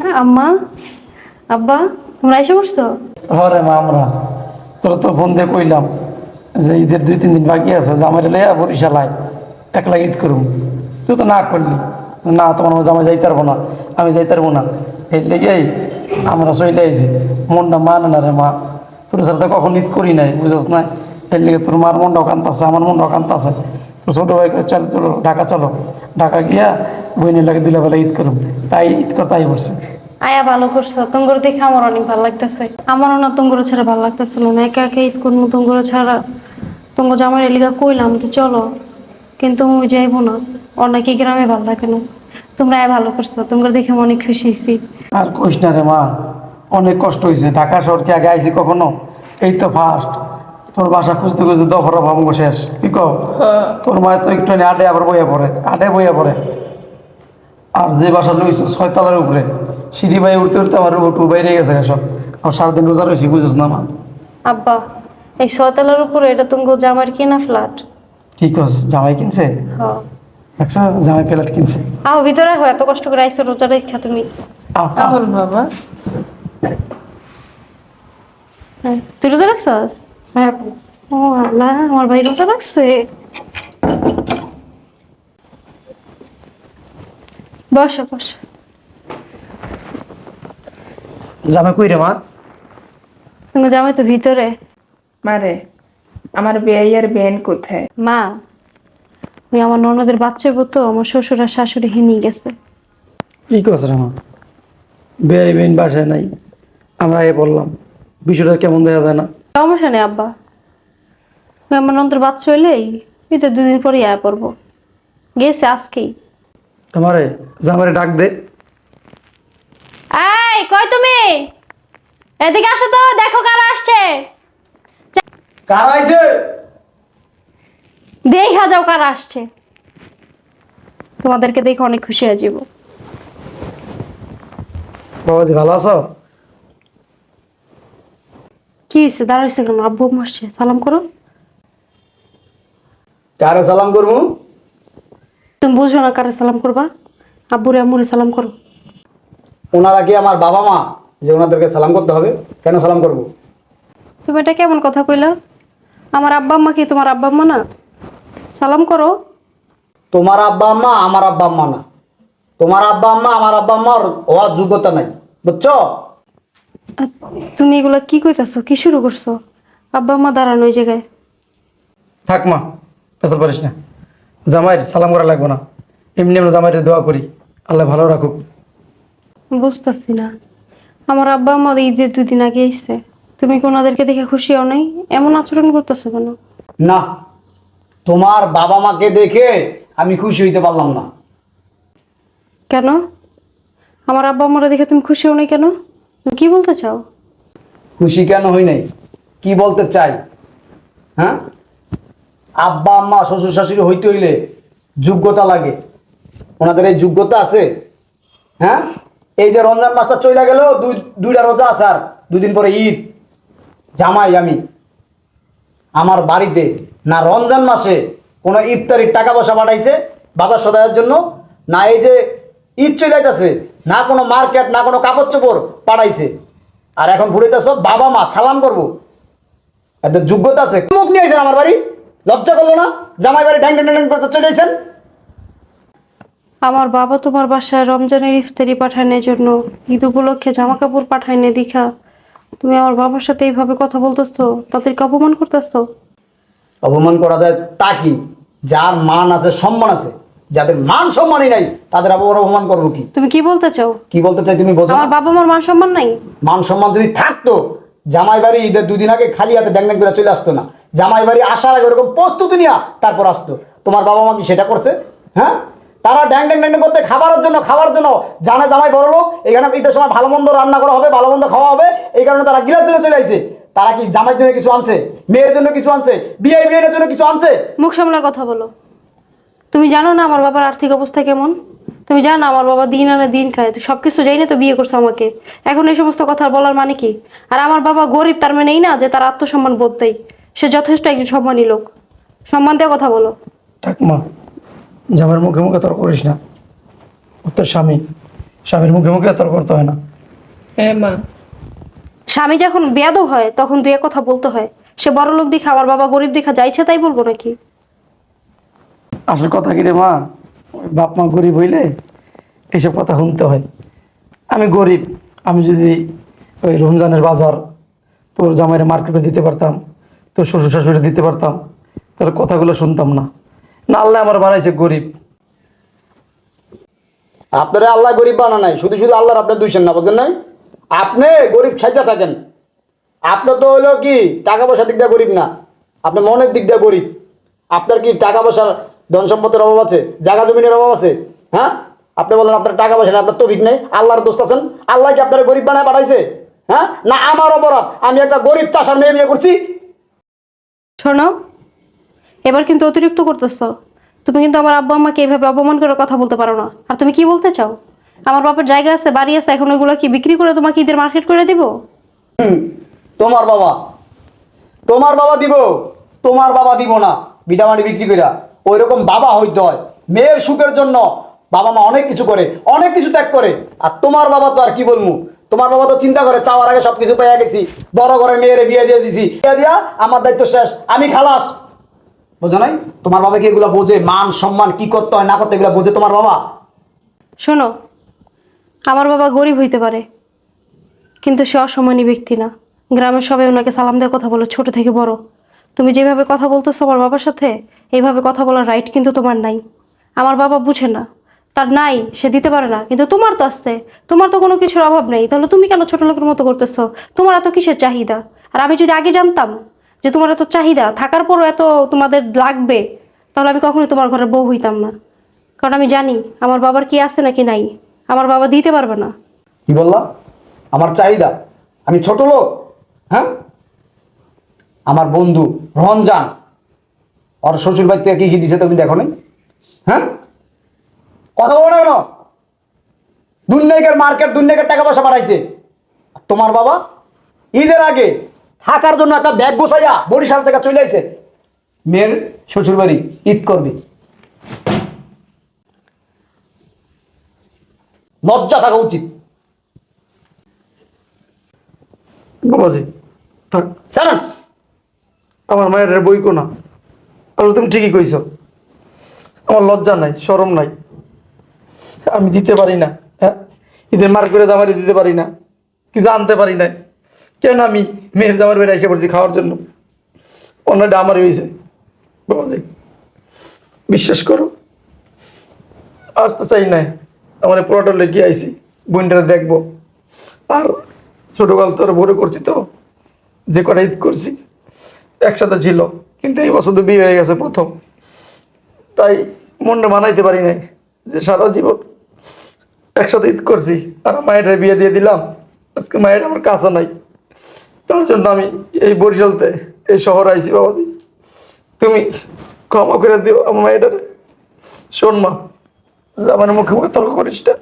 হ্যাঁ, আম্মা? আব্বা তোমরা এসে পড়ছো? হরে মা আমরা। তোর তো ফোন দিয়ে কইলাম যে ঈদের দুই তিন দিন বাকি আছে জামাই লেয়া বরিশালায় একলা ঈদ করুম। তুই তো না করলি। না তোমার জামাই যাইতে পারব না। আমি যাইতে পারব না। এই লেগেই আমরা চলে আইছি। মনটা মানে না রে মা। তোর সাথে কখন ঈদ করি নাই বুঝছ না? এর লেগে তোর মার মনটাও কান্ত আছে আমার মনটাও কান্ত আছে তোর ছোটো ভাই চল চলো ঢাকা চলো। ঢাকা গিয়া বইনের লাগে দিলে বেলা ঈদ করুম। তাই ঈদ করতে আই পড়ছে। আয়া ভালো করছ। তুঙ্গুর দেখে আমার অনেক ভালো লাগতেছে। আমারও না তুঙ্গুর ছাড়া ভালো লাগতেছিল না। একা একা ঈদ করব তুঙ্গুর ছাড়া। তুঙ্গ জামাই এলিগা কইলাম যে চলো কিন্তু আমি যাইবো না। অনেকে গ্রামে ভালো লাগে না। তোমরা আয়া ভালো করছ। তুঙ্গুর দেখে আমি অনেক খুশি হয়েছি আর কইস না রে মা অনেক কষ্ট হয়েছে ঢাকা শহরকে আগে আইছি কখনো? এই তো ফার্স্ট তোর বাসা খুঁজতে খুঁজতে দফরা ভাঙ্গ শেষ। কি কও? তোর মায়ের তো একটু আডে আবার বইয়া পড়ে আডে বইয়া পড়ে। আর যে বাসা লইছ ছয়তলার উপরে। সিঁড়ি বাইরে উঠতে উঠতে আমার উঠু বাইরে গেছে সব। আর সারাদিন রোজা রয়েছি বুঝছ না মা? আব্বা এই ছয়তলার উপরে এটা তুঙ্গ জামার কিনা ফ্ল্যাট। কি কস জামাই কিনছে? হ্যাঁ। দেখছ জামাই ফ্ল্যাট কিনছে। আহ ভিতরে হয় এত কষ্ট করে আইসো রোজা রেখা তুমি। আহ, আমল বাবা। হ্যাঁ তুই রোজা রাখছস? হ্যাঁ ও আল্লাহ আমার ভাই রোজা রাখছে? বসো বসো। জামাই কই রে মা? তুমি জামাই তো ভিতরে। মারে আমার বেয়াইয়ার বেন কোথায়? মা ওই আমার ননদের বাচ্চা তো আমার শ্বশুর আর শাশুড়ি হিনি গেছে। কি কস রে মা? বেআই বেইন বাসায় নাই। আমরা এ বললাম বিষয়টা কেমন দেখা যায় না? সমস্যা নেই আব্বা। আমার ননদের বাচ্চা হইলেই এই তো দুদিন পরে আয়া পড়ব। গেছে আজকেই। তোমারে জামারে ডাক দে। এই কই তুমি? এদিকে আসো তো দেখো কারা আসছে। কার আইছে? দেখা যাও কারা আসছে। তোমাদেরকে দেখে অনেক খুশি হয়ে যাব। বাবাজি ভালো আছো? কি হয়েছে দাঁড়াইছে কেন? আব্বু আম্মু আসছে। সালাম করো। কারে সালাম করব? তুমি বুঝো না কারে সালাম করবা? আব্বুরে আম্মুরে সালাম করো। ওনারা কি আমার বাবা মা? যে ওনাদেরকে সালাম করতে হবে? কেন সালাম করব? তুমি এটা কেমন কথা কইলা? আমার আব্বা আম্মা কি তোমার আব্বা আম্মা না? সালাম করো। তোমার আব্বা আম্মা আমার আব্বা আম্মা না। তোমার আব্বা আম্মা আমার আব্বা আম্মার হওয়ার যোগ্যতা নাই। বুঝছ? তুমি এগুলা কি কইতাছো? কি শুরু করছ? আব্বা আম্মা দাঁড়ানো ওই জায়গায়। থাক মা। পেছাল পারিস না। জামাইয়ের সালাম করা লাগবে না। এমনি আমরা জামাইয়ের দোয়া করি। আল্লাহ ভালো রাখুক। বুঝতেছি না। আমার আব্বা আম্মা ঈদের দুদিন আগে এসছে। তুমি কি ওনাদেরকে দেখে খুশি হও নাই? এমন আচরণ করতেছো কেন? না। তোমার বাবা মাকে দেখে আমি খুশি হইতে পারলাম না। কেন? আমার আব্বা আম্মারা দেখে তুমি খুশি হও নাই কেন? তুমি কি বলতে চাও? খুশি কেন হই নাই? কি বলতে চাই? হ্যাঁ? আব্বা, আম্মা, শ্বশুর, শাশুড়ি হইতে হইলে যোগ্যতা লাগে। ওনাদের এই যোগ্যতা আছে। হ্যাঁ? এই যে রমজান মাসটা চলে গেল, দুই, দুইটা রোজা আছে আর, দুদিন পরে ঈদ। জামাই আমি। আমার বাড়িতে না রমজান মাসে কোনো ইফতারির টাকা পয়সা পাঠাইছে বাজার সদায়ের জন্য, না এই যে ঈদ চলে যাইতেছে না কোনো মার্কেট, না কোনো কাপড় চোপড় পাঠাইছে। আর এখন ঘুরেতেছ বাবা মা সালাম করব। এদের যোগ্যতা আছে। মুখ নিয়ে আমার বাড়ি। লজ্জা করল না? জামাই বাড়ি ড্যাং করতে চলে আইছেন আমার বাবা তোমার বাসায় রমজানের ইফতারি পাঠানোর জন্য ঈদ উপলক্ষে জামা কাপড় পাঠায়নি দীঘা। তুমি আমার বাবার সাথে এইভাবে কথা বলতেছো তাদেরকে অপমান করতেছো? অপমান করা যায় তা কি? যার মান আছে সম্মান আছে। যাদের মান সম্মানই নাই তাদের আবার অপমান করব কি? তুমি কি বলতে চাও? কি বলতে চাই তুমি বোঝো আমার বাবা মার মান সম্মান নাই? মান সম্মান যদি থাকতো জামাই বাড়ি ঈদের দুদিন আগে খালি হাতে ড্যাং ড্যাং করে চলে আসতো না। জামাই বাড়ি আসার আগে ওরকম প্রস্তুতি নিয়ে তারপর আসতো। তোমার বাবা মা কি সেটা করছে? হ্যাঁ? তারা ড্যাং ড্যাং ড্যাং করতে খাবারের জন্য, খাওয়ার জন্য জানে জামাই বড় লোক, এখানে ঈদের সময় ভালো মন্দ রান্না করা হবে, ভালো মন্দ খাওয়া হবে, এই কারণে তারা গিলার জন্য চলে আসছে তারা কি জামাইয়ের জন্য কিছু আনছে? মেয়ের জন্য কিছু আনছে? বিয়ে, বিয়ের জন্য কিছু আনছে? মুখ সামলে কথা বলো। তুমি জানো না আমার বাবার আর্থিক অবস্থা কেমন? তুমি জানো আমার বাবা দিন আনে দিন খায়, তো সবকিছু যাই না তো বিয়ে করছে আমাকে। এখন এই সমস্ত কথা বলার মানে কি? আর আমার বাবা গরিব, তার মানে এই না যে তার আত্মসম্মান বোধ দেয়। সে যথেষ্ট একজন সম্মানী লোক। সম্মান দিয়ে কথা বলো। থাক মা জামাইয়ের মুখে মুখে তোর করিস না। ও তোর স্বামী। স্বামীর মুখে মুখে তর্ক করতে হয় না। হ্যাঁ মা। স্বামী যখন বেয়াদব হয় তখন দুই এক কথা বলতে হয়। সে বড় লোক দেখে আমার বাবা গরিব দেখা যা ইচ্ছা তাই বলব নাকি? আসল কথা কি রে মা? ওই বাপ মা গরিব হইলে এইসব কথা শুনতে হয়। আমি গরিব। আমি যদি ওই রমজানের বাজার তোর জামাইয়ের মার্কেটে দিতে পারতাম তোর শ্বশুর শাশুড়ি দিতে পারতাম তাহলে কথাগুলো শুনতাম না। না, আল্লাহ আমার বানাইছে গরিব। আপনারা আল্লাহ গরিব বানা নাই, শুধু শুধু আল্লাহর আপনার দুইছেন না বুঝছেন নাই? আপনি গরিব সাইজা থাকেন। আপনার তো হলো কি, টাকা পয়সার দিক দিয়ে গরিব না আপনি মনের দিক দিয়ে গরিব। আপনার কি টাকা পয়সার ধন সম্পদের অভাব আছে? জায়গা জমিনের অভাব আছে? হ্যাঁ? আপনি বলেন, আপনার টাকা পয়সা নেই, আপনার তো ভিক নেই, আল্লাহর দোস্ত আছেন, আল্লাহ কি আপনার গরিব বানায় পাঠাইছে? হ্যাঁ? না, আমার অপরাধ, আমি একটা গরিব চাষার মেয়ে বিয়ে করছি শোনো, এবার কিন্তু অতিরিক্ত করতেছ। তুমি কিন্তু আমার আব্বু আম্মাকে এইভাবে অপমান করে কথা বলতে পারো না। আর তুমি কি বলতে চাও? আমার বাবার জায়গা আছে, বাড়ি আছে, এখন ওইগুলো কি বিক্রি করে তোমাকে ঈদের মার্কেট করে দিব? তোমার বাবা। তোমার বাবা দিব, তোমার বাবা দিব না। বিটামানি বিক্রি কইরা। ওই রকম বাবা হইতে হয়। মেয়ের সুখের জন্য বাবা মা অনেক কিছু করে, অনেক কিছু ত্যাগ করে। আর তোমার বাবা তো আর কি বলব তোমার বাবা তো চিন্তা করে, চাওয়ার আগে সব কিছু পেয়ে গেছি। বড় করে মেয়েরে বিয়ে দিয়ে দিছি। বিয়ে দিয়া আমার দায়িত্ব শেষ। আমি খালাস। বোঝো নাই? তোমার বাবাকে এগুলো বোঝে, মান, সম্মান, কি করতে হয়, না করতে এগুলো বোঝে তোমার বাবা? শোনো, আমার বাবা গরিব হইতে পারে, কিন্তু সে অসম্মানী ব্যক্তি না। গ্রামের সবাই ওনাকে সালাম দিয়ে কথা বলে, ছোট থেকে বড়। তুমি যেভাবে কথা বলতেছো আমার বাবার সাথে, এইভাবে কথা বলার রাইট কিন্তু তোমার নাই। আমার বাবা বুঝে না। তার নাই, সে দিতে পারে না। কিন্তু তোমার তো আসছে তোমার তো কোনো কিছুর অভাব নেই। তাহলে তুমি কেন ছোট লোকের মতো করতেছো? তোমার এত কিসের চাহিদা? আর আমি যদি আগে জানতাম যে তোমার এত চাহিদা, থাকার পরও এত তোমাদের লাগবে, তাহলে আমি কখনোই তোমার ঘরে বউ হইতাম না। কারণ আমি জানি, আমার বাবার কি আছে নাকি নাই, আমার বাবা দিতে পারবে না। কি বললা? আমার চাহিদা? আমি ছোট লোক হ্যাঁ? আমার বন্ধু রঞ্জান ওর শ্বশুর বাড়ি থেকে কি কি দিছে তুমি দেখো নি হ্যাঁ? কথা বলো না কেন? দুর্নাইকের মার্কেট দুর্নাইকের টাকা পয়সা পাঠাইছে তোমার বাবা ঈদের আগে থাকার জন্য একটা ব্যাগ গোছাইয়া বরিশাল থেকে চলে আইছে। মেয়ের শ্বশুর বাড়ি ঈদ করবে লজ্জা থাকা উচিত। বাবাজি থাক। জানেন। আমার মায়ের বই কোনা আর তুমি ঠিকই কইছ। আমার লজ্জা নাই শরম নাই। আমি দিতে পারি না হ্যাঁ? ঈদের মার করে জামারি দিতে পারি না, কিছু আনতে পারি না কেন আমি মেয়ের জামার বেড়ে এসে পড়ছি খাওয়ার জন্য? অন্যটা আমারই হয়েছে। বাবাজি বিশ্বাস করো। আর তো চাই নাই আমার পুরোটা লেগে আইছি বোনটা দেখব। আর ছোটোকাল তো ভোরে করছি তো, যে কটা ঈদ করছি, একসাথে ছিল, কিন্তু এই বছর তো বিয়ে হয়ে গেছে প্রথম। তাই মনটা মানাইতে পারি নাই যে সারা জীবন একসাথে ঈদ করছি, আর মায়ের বিয়ে দিয়ে দিলাম। আজকে মায়ের আমার কাছে নাই। তার জন্য আমি এই বরিশালতে, এই শহর আইছি বাবাজি। তুমি ক্ষমা করে দিও আমার মায়ের শোন মা আমার মুখে মুখে তর্ক করিস না।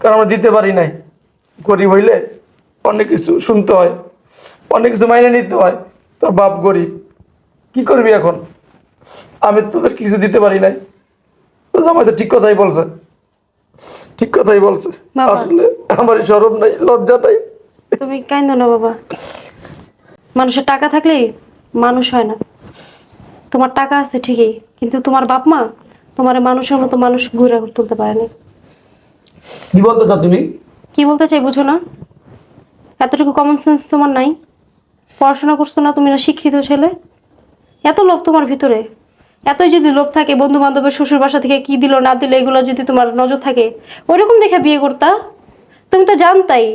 কারণ আমরা দিতে পারি নাই। গরিব হইলে অনেক কিছু শুনতে হয়, অনেক কিছু মাইনে নিতে হয়। তোর বাপ গরিব, কি করবি এখন? আমি তো তোদের কিছু দিতে পারি নাই। তো জামাই তো ঠিক কথাই বলছে। ঠিক কথাই বলছে। আসলে আমার সরব নাই লজ্জা নাই। তুমি কাইন্দ না বাবা? মানুষের টাকা থাকলে মানুষ হয় না। তোমার টাকা আছে ঠিকই কিন্তু তোমার বাপ মা তোমার মানুষের মতো মানুষ ঘুরে তুলতে পারেনি কি বলতে চাও তুমি? কি বলতে চাই বুঝো না? এতটুকু কমন সেন্স তোমার নাই। পড়াশোনা করছ না তুমি না শিক্ষিত ছেলে। এত লোভ তোমার ভিতরে। এতই যদি লোভ থাকে বন্ধু বান্ধবের শ্বশুর বাসা থেকে কি দিল না দিল এগুলো যদি তোমার নজর থাকে ওইরকম দেখে বিয়ে করতা? তুমি তো জানতাই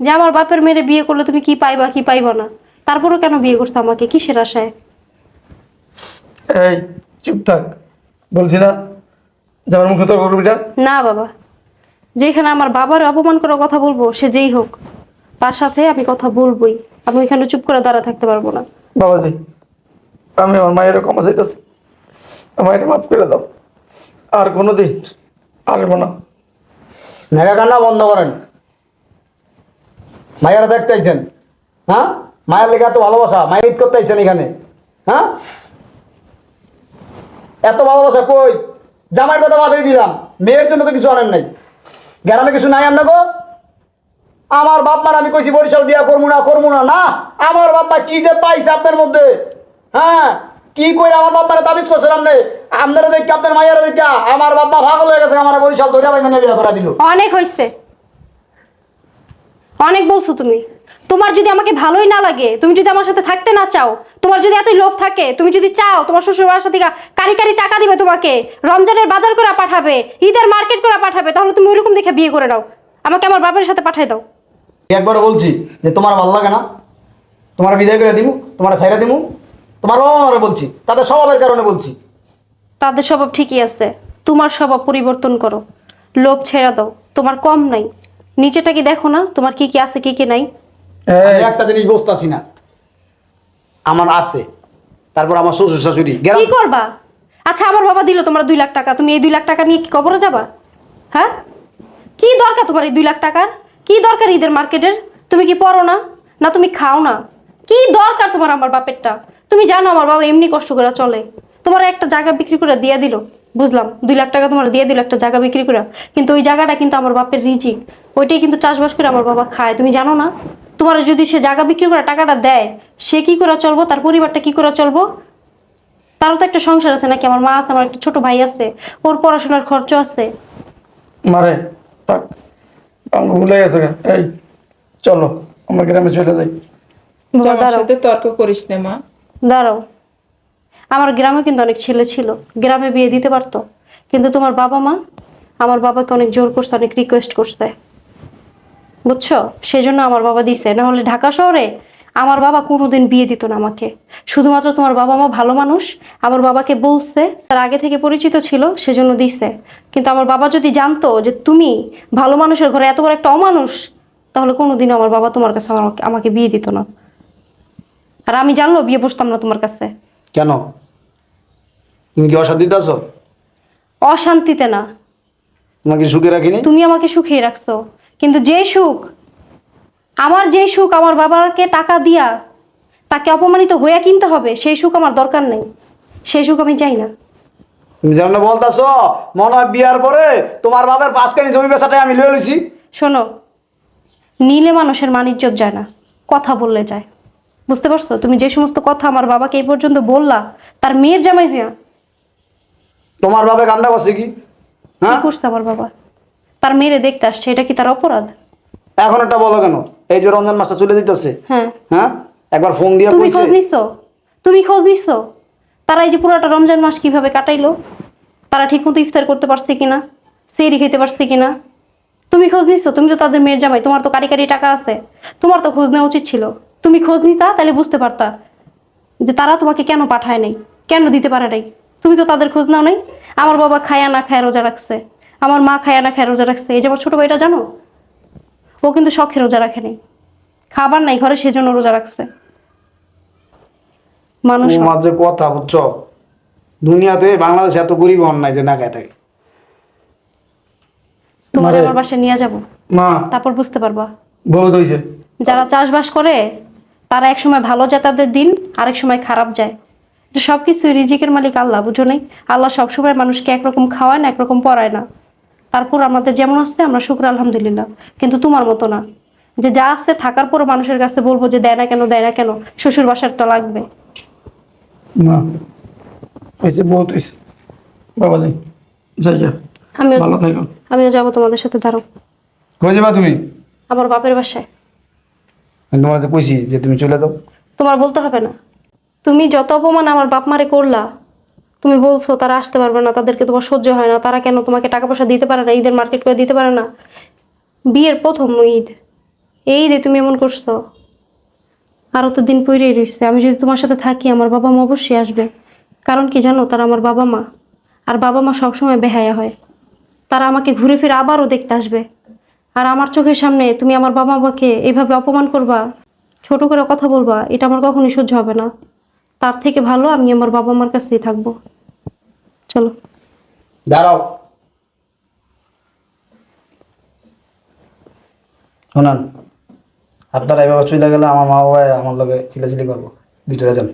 যে আমার বাপের মেয়েরে বিয়ে করলে তুমি কি পাইবা কি পাইবা না। তারপরেও কেন বিয়ে করছ আমাকে? কিসের আশায়? এই চুপ থাক। বলছি না যে মুখে তর্ক করবি না? না বাবা। যেখানে আমার বাবার অপমান করার কথা বলব সে যেই হোক তার সাথে আমি কথা বলবোই। আমি ওইখানে চুপ করে দাঁড়া থাকতে পারব না। বাবাজি আমি আমার মায়ের ক্ষমা চাইতেছি। আমার মাফ করে দাও। আর কোনোদিন আসব না। নেগা কান্না বন্ধ করেন। মায়েরা দেখতে আইছেন। হ্যাঁ? মায়ের লেগে এত ভালোবাসা, মায়ের ঈদ করতে আইছেন এখানে। হ্যাঁ? এত ভালোবাসা কই? জামাই কথা বাদই দিলাম। মেয়ের জন্য তো কিছু আনেন নাই। গ্রামে কিছু নাই গো? আমার বাপ মার আমি কইছি বরিশাল বিয়া করব না করব না। না, আমার বাপ মা কি যে পাইছে আপনার মধ্যে? হ্যাঁ? কি কই আমার বাপ মারা তাবিজ করছে আপনি আপনারা দেখি আপনার মাইয়ারা দেখি আমার বাপ মা ভাগল হয়ে গেছে আমার বরিশাল ধরে বাইন্দা বিয়া করা দিল। অনেক হয়েছে অনেক বলছো তুমি। তোমার যদি আমাকে ভালোই না লাগে তুমি যদি আমার সাথে থাকতে না চাও তোমার যদি এতই লোভ থাকে তুমি যদি চাও তোমার শ্বশুর বাসা থেকে কারি কারি টাকা দিবে তোমাকে রমজানের বাজার করে পাঠাবে ঈদের মার্কেট করে পাঠাবে তাহলে তুমি ওইরকম দেখে বিয়ে করে নাও। আমাকে আমার বাবার সাথে পাঠাই দাও। একবার বলছি যে তোমার ভালো লাগে না তোমার বিদায় করে দিমু তোমার সাইরা দিমু তোমার বাবা মারে বলছি তাদের স্বভাবের কারণে বলছি। তাদের স্বভাব ঠিকই আছে তোমার স্বভাব পরিবর্তন করো। লোভ ছেড়ে দাও তোমার কম নাই। নিচেটা কি দেখো না তোমার কি কি আছে কি কি নাই? আমি একটা জিনিস বুঝতেছি না। আমার আছে তারপর আমার শ্বশুর শাশুড়ি কি গ্রাম করবা? আচ্ছা আমার বাবা দিল তোমার দুই লাখ টাকা তুমি এই দুই লাখ টাকা নিয়ে কি কবরে যাবা? হ্যাঁ? কি দরকার তোমার এই দুই লাখ টাকার? কি দরকার ঈদের মার্কেটের? তুমি কি পড়ো না না তুমি খাও না? কি দরকার তোমার আমার বাপেরটা? তুমি জানো আমার বাবা এমনি কষ্ট করে চলে। তোমার একটা জায়গা বিক্রি করে দিয়ে দিল। বুঝলাম দুই লাখ টাকা তোমার দিয়ে দিল একটা জায়গা বিক্রি করে। কিন্তু ওই জায়গাটা কিন্তু আমার বাপের রিজিক। ওইটাই কিন্তু চাষবাস করে আমার বাবা খায়। তুমি জানো না? তোমার যদি সে জায়গা বিক্রি করে টাকাটা দেয় সে কি করে চলবো? তার পরিবারটা কি করে চলবো? তারও তো একটা সংসার আছে নাকি? আমার মা আছে আমার একটা ছোট ভাই আছে। ওর পড়াশোনার খরচ আছে। মারে থাক। ভুলে গেছে এই চলো আমরা গ্রামে চলে যাই। দাঁড়াও তর্ক করিস না মা। দাঁড়াও। আমার গ্রামে কিন্তু অনেক ছেলে ছিল। গ্রামে বিয়ে দিতে পারতো। কিন্তু তোমার বাবা মা আমার বাবাকে অনেক জোর করছে, অনেক রিকোয়েস্ট করছে। বুঝছ? সেই জন্য আমার বাবা দিছে। না হলে ঢাকা শহরে আমার বাবা কোনোদিন বিয়ে দিত না আমাকে। শুধুমাত্র তোমার বাবা মা ভালো মানুষ। আমার বাবাকে বলছে, তার আগে থেকে পরিচিত ছিল, সেজন্য দিছে। কিন্তু আমার বাবা যদি জানতো যে তুমি ভালো মানুষের ঘরে এত বড় একটা অমানুষ, তাহলে কোনোদিন আমার বাবা তোমার কাছে আমাকে আমাকে বিয়ে দিত না। আর আমি জানলো বিয়ে বসতাম না তোমার কাছে। কেন? তুমি কি অশান্তিতে আছো? অশান্তিতে না। তোমাকে সুখে রাখিনি? তুমি আমাকে সুখিয়ে রাখছো। কিন্তু যে সুখ আমার যে সুখ আমার বাবাকে টাকা দিয়া তাকে অপমানিত হয়ে কিনতে হবে সেই সুখ আমার দরকার নেই। সেই সুখ আমি চাই না। তুমি যেমন বলতেছো মনে হয় বিয়ার পরে তোমার বাবার পাঁচখানি জমি বেচাটাই আমি লয়ে লইছি। শোনো নীলে মানুষের মানিজ্যত যায় না কথা বললে যায়। বুঝতে পারছ? তুমি যে সমস্ত কথা আমার বাবাকে এই পর্যন্ত বললা তার মেয়ের জামাই হইয়া। তোমার বাবা কামটা করছে কি? কি হ্যাঁ করছে আমার বাবা? তার মেয়েরে দেখতে আসছে এটা কি তার অপরাধ? এখন একটা বলো কেন? এই যে রমজান মাসটা চলে দিতেছে হ্যাঁ। হ্যাঁ? একবার ফোন দিয়ে তুমি কইছে। খোঁজ নিছো? তুমি খোঁজ নিছো? তারা এই যে পুরোটা রমজান মাস কীভাবে কাটাইলো? তারা ঠিকমতো ইফতার করতে পারছে কিনা? সেরি খেতে পারছে কিনা? তুমি খোঁজ নিছো? তুমি তো তাদের মেয়ের জামাই তোমার তো কারি কারি টাকা আছে। তোমার তো খোঁজ নেওয়া উচিত ছিল। তুমি খোঁজ নিতা তাহলে বুঝতে পারতা যে তারা তোমাকে কেন পাঠায় নাই কেন দিতে পারে নাই। তুমি তো তাদের খোঁজ নাও নাই। আমার বাবা খায়া না খায় রোজা রাখছে। আমার মা খায়া না খায় রোজা রাখছে। এই যে আমার ছোট ভাইটা জানো? ও কিন্তু শখে রোজা রাখে নাই। খাবার নাই ঘরে সেজন্য রোজা রাখছে। মানুষ তোমার কথা বুঝছ দুনিয়াতে বাংলাদেশে এত গরিব নাই যে না খায় থাকে। তোমার আমার বাসায় নিয়ে যাব। মা। তারপর বুঝতে পারবা। বহুত হয়েছে যারা চাষবাস করে তারা এক সময় ভালো যায় তাদের দিন আরেক সময় খারাপ যায়। এটা সব কিছু রিজিকের মালিক আল্লাহ বুঝো নাই? আল্লাহ সবসময় মানুষকে একরকম খাওয়ায় না একরকম পড়ায় না। তারপর আমাদের যেমন আসছে আমরা শুক্র আলহামদুলিল্লাহ। কিন্তু তোমার মতো না। যে যা আসছে থাকার পর মানুষের কাছে বলব যে দেয় না কেন দেয় না কেন শ্বশুর বাসারটা লাগবে। মা হয়েছে বহুত হয়েছে বাবা যাই। যাই যা। আমিও ভালো থাকো। আমিও যাব তোমাদের সাথে দাঁড়ো কই যাবা তুমি? আমার বাপের বাসায়। আমি তোমার কইছি যে তুমি চলে যাও। তোমার বলতে হবে না। তুমি যত অপমান আমার বাপ মারে করলা, তুমি বলছো তারা আসতে পারবে না, তাদেরকে তোমার সহ্য হয় না, তারা কেন তোমাকে টাকা পয়সা দিতে পারে না, ঈদের মার্কেট করে দিতে পারে না? বিয়ের প্রথম ঈদ। এই ঈদে তুমি এমন করছ। আরও তো দিন পইরেই রয়েছে আমি যদি তোমার সাথে থাকি, আমার বাবা মা অবশ্যই আসবে। কারণ কি জানো, তারা আমার বাবা মা। আর বাবা মা সবসময় বেহায়া হয়। তারা আমাকে ঘুরে ফিরে আবারও দেখতে আসবে। আর আমার চোখের সামনে তুমি আমার বাবা মাকে এভাবে অপমান করবা ছোট করে কথা বলবা এটা আমার কখনোই সহ্য হবে না। তার থেকে ভালো আমি আমার বাবা মার কাছেই থাকব। চলো। দাঁড়াও। শোনান আপনারা এভাবে চলে গেলে আমার মা বাবা আমার লগে চিলাচিলি করব। ভিতরে যান।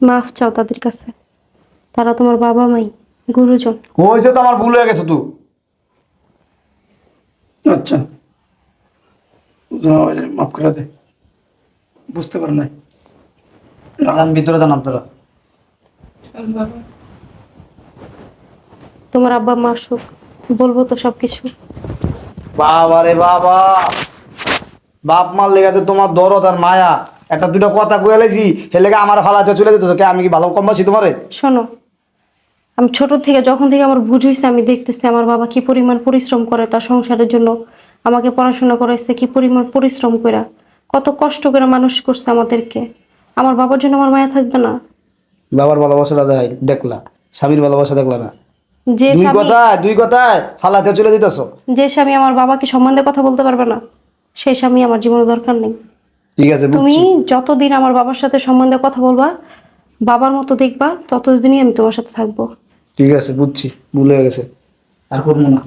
মাফ চাও তাদের কাছে। তারা তোমার বাবা মাই। গুরুজন। হয়েছে তো আমার ভুল হয়ে গেছে তুই আচ্ছা। মাফ করে দে। বুঝতে পারে নাই। ভিতরে তোমার আব্বা মা আসুক বলব তো সব কিছু বাবা রে বাবা। বাপ মার লেগেছে তোমার দরদ আর মায়া। একটা দুটো কথা কয়ে লেছি হে লেগে আমার ফালাতে চলে যেত কে আমি কি ভালো কম বাসি তোমারে? শোনো আমি ছোট থেকে যখন থেকে আমার বুঝ হয়েছে আমি দেখতেছি আমার বাবা কি পরিমাণ পরিশ্রম করে তার সংসারের জন্য আমাকে পড়াশোনা করাইছে কি পরিমাণ পরিশ্রম করে কত কষ্ট করে মানুষ করছে আমাদেরকে। আমার বাবার জন্য আমার মায়া থাকবে না। বাবার ভালোবাসাটা দেখলা। স্বামীর ভালোবাসা দেখলা না। যে দুই স্বামী কথায় দুই কথায় ফালাতে চলে দিতেছ যে স্বামী আমার বাবাকে সম্বন্ধে কথা বলতে পারবে না সেই স্বামী আমার জীবনে দরকার নেই। ঠিক আছে তুমি যতদিন আমার বাবার সাথে সম্বন্ধে কথা বলবা বাবার মতো দেখবা ততদিনই আমি তোমার সাথে থাকব। ঠিক আছে বুঝছি ভুল গেছে। আর করব না।